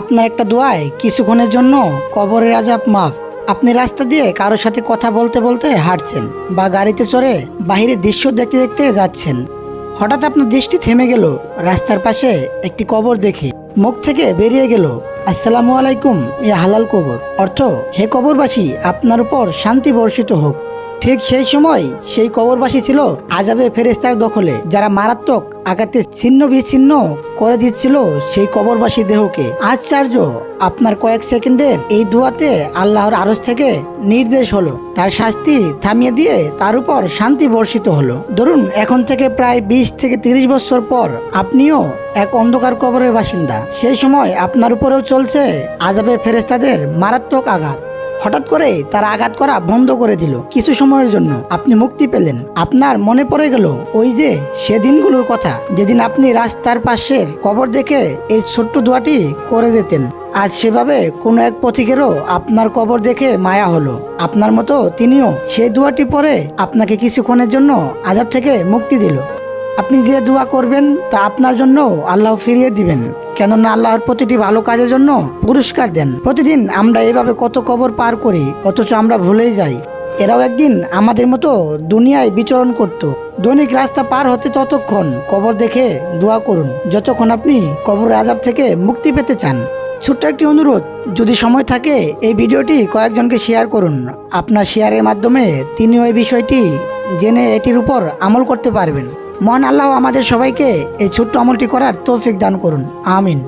আপনার একটা দোয়ায় কিছুক্ষণের জন্য কবরের আজাব মাফ। আপনি রাস্তা দিয়ে কারোর সাথে কথা বলতে বলতে হাঁটছেন বা গাড়িতে চড়ে বাহিরের দৃশ্য দেখতে দেখতে যাচ্ছেন। হঠাৎ আপনার দৃষ্টি থেমে গেল, রাস্তার পাশে একটি কবর দেখে। মুখ থেকে বেরিয়ে গেল, আসসালামু আলাইকুম, ইয়া হালাল কবর। অর্থ, হে কবরবাসী, আপনার উপর শান্তি বর্ষিত হোক। ঠিক সেই সময় সেই কবরবাসী ছিল আজাবে ফেরেস্তার দখলে, যারা মারাত্মক আঘাতে ছিন্ন বিচ্ছিন্ন করে দিচ্ছিল সেই কবরবাসী দেহকে। আশ্চর্য, আপনার কয়েক সেকেন্ডের এই দোয়াতে আল্লাহর আরস থেকে নির্দেশ হলো। তার শাস্তি থামিয়ে দিয়ে তার উপর শান্তি বর্ষিত হলো। ধরুন, এখন থেকে প্রায় বিশ থেকে তিরিশ বছর পর আপনিও এক অন্ধকার কবরের বাসিন্দা। সেই সময় আপনার উপরেও চলছে আজাবের ফেরেস্তাদের মারাত্মক আঘাত। হঠাৎ করে তার আঘাত করা বন্ধ করে দিল। কিছু সময়ের জন্য আপনি মুক্তি পেলেন। আপনার মনে পড়ে গেল ওই যে সেদিনগুলোর কথা, যেদিন আপনি রাস্তার পাশের কবর দেখে এই ছোট্ট দোয়াটি করে যেতেন আজ সেভাবে কোনো এক পথিকেরও আপনার কবর দেখে মায়া হলো। আপনার মতো তিনিও সেই দোয়াটি পরে আপনাকে কিছুক্ষণের জন্য আজাব থেকে মুক্তি দিল। আপনি যে দোয়া করবেন তা আপনার জন্য আল্লাহ ফিরিয়ে দিবেন। কেননা আল্লাহর প্রতিটি ভালো কাজের জন্য পুরস্কার দেন। প্রতিদিন আমরা এভাবে কত কবর পার করি, অথচ আমরা ভুলেই যাই। এরাও একদিন আমাদের মতো দুনিয়ায় বিচরণ করত। দৈনিক রাস্তা পার হতে ততক্ষণ কবর দেখে দোয়া করুন, যতক্ষণ আপনি কবর আজাব থেকে মুক্তি পেতে চান। ছোট্ট একটি অনুরোধ, যদি সময় থাকে এই ভিডিওটি কয়েকজনকে শেয়ার করুন। আপনার শেয়ারের মাধ্যমে তিনিও এই বিষয়টি জেনে এটির উপর আমল করতে পারবেন। মহান আল্লাহ আমাদের সবাইকে এই ছোট্ট আমলটি করার তৌফিক দান করুন। আমিন।